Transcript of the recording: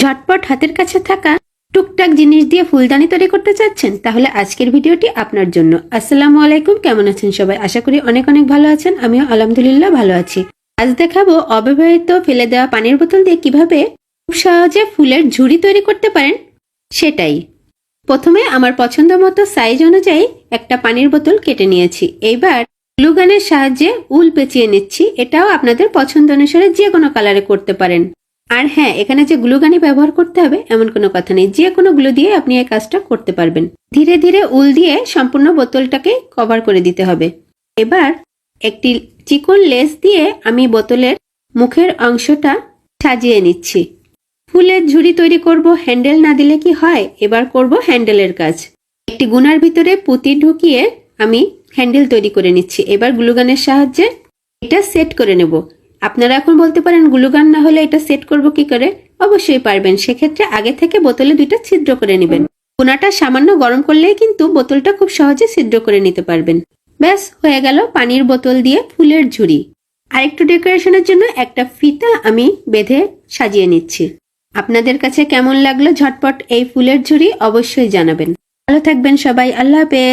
ঝটপট হাতের কাছে থাকা টুকটাক জিনিস দিয়ে ফুলদানি তৈরি করতে চাচ্ছেন, তাহলে আজকের ভিডিওটি আপনার জন্য। আসসালামু আলাইকুম, কেমন আছেন সবাই? আশা করি অনেক অনেক ভালো আছেন, আমিও আলহামদুলিল্লাহ ভালো আছি। আজ দেখাবো অব্যবহৃত ফেলে দেওয়া পানির বোতল দিয়ে কীভাবে খুব সহজে ফুলের ঝুড়ি তৈরি করতে পারেন, সেটাই। প্রথমে আমার পছন্দ মতো সাইজ অনুযায়ী একটা পানির বোতল কেটে নিয়েছি। এইবার গ্লুগানের সাহায্যে উল পেঁচিয়ে নিচ্ছি, এটাও আপনাদের পছন্দ অনুসারে যে কোনো কালারে করতে পারেন। আর হ্যাঁ এখানে যে গ্লুগানি ব্যবহার করতে হবে, এমন কোনো কথা নেই। যে কোনো গ্লু দিয়ে আপনি এই কাজটা করতে পারবেন। ধীরে ধীরে উল দিয়ে সম্পূর্ণ বোতলটাকে কভার করে দিতে হবে। এবার একটি চিকন লেস দিয়ে আমি বোতলের মুখের অংশটা সাজিয়ে নিচ্ছি। ফুলের ঝুড়ি তৈরি করব, হ্যান্ডেল না দিলে কি হয়? এবার করব হ্যান্ডেলের কাজ। একটি গুনার ভিতরে পুঁতি ঢুকিয়ে আমি হ্যান্ডেল তৈরি করে নিচ্ছি। এবার গ্লুগানের সাহায্যে এটা সেট করে নেব। আপনারা এখন বলতে পারেন গ্লুগান না হলে এটা সেট করব কি করে? অবশ্যই পারবেন। সেক্ষেত্রে আগে থেকে বোতলে দুইটা ছিদ্র করে নেবেন। কোনাটা সামান্য গরম করলেই কিন্তু বোতলটা খুব সহজে ছিদ্র করে নিতে পারবেন। ব্যাস, হয়ে গেল পানির বোতল দিয়ে ফুলের ঝুড়ি। আরেকটু ডেকোরেশনের জন্য একটা ফিতা আমি বেঁধে সাজিয়ে নিচ্ছি। আপনাদের কাছে কেমন লাগল ঝটপট এই ফুলের ঝুড়ি অবশ্যই জানাবেন। ভালো থাকবেন সবাই, আল্লাহ হাফেজ।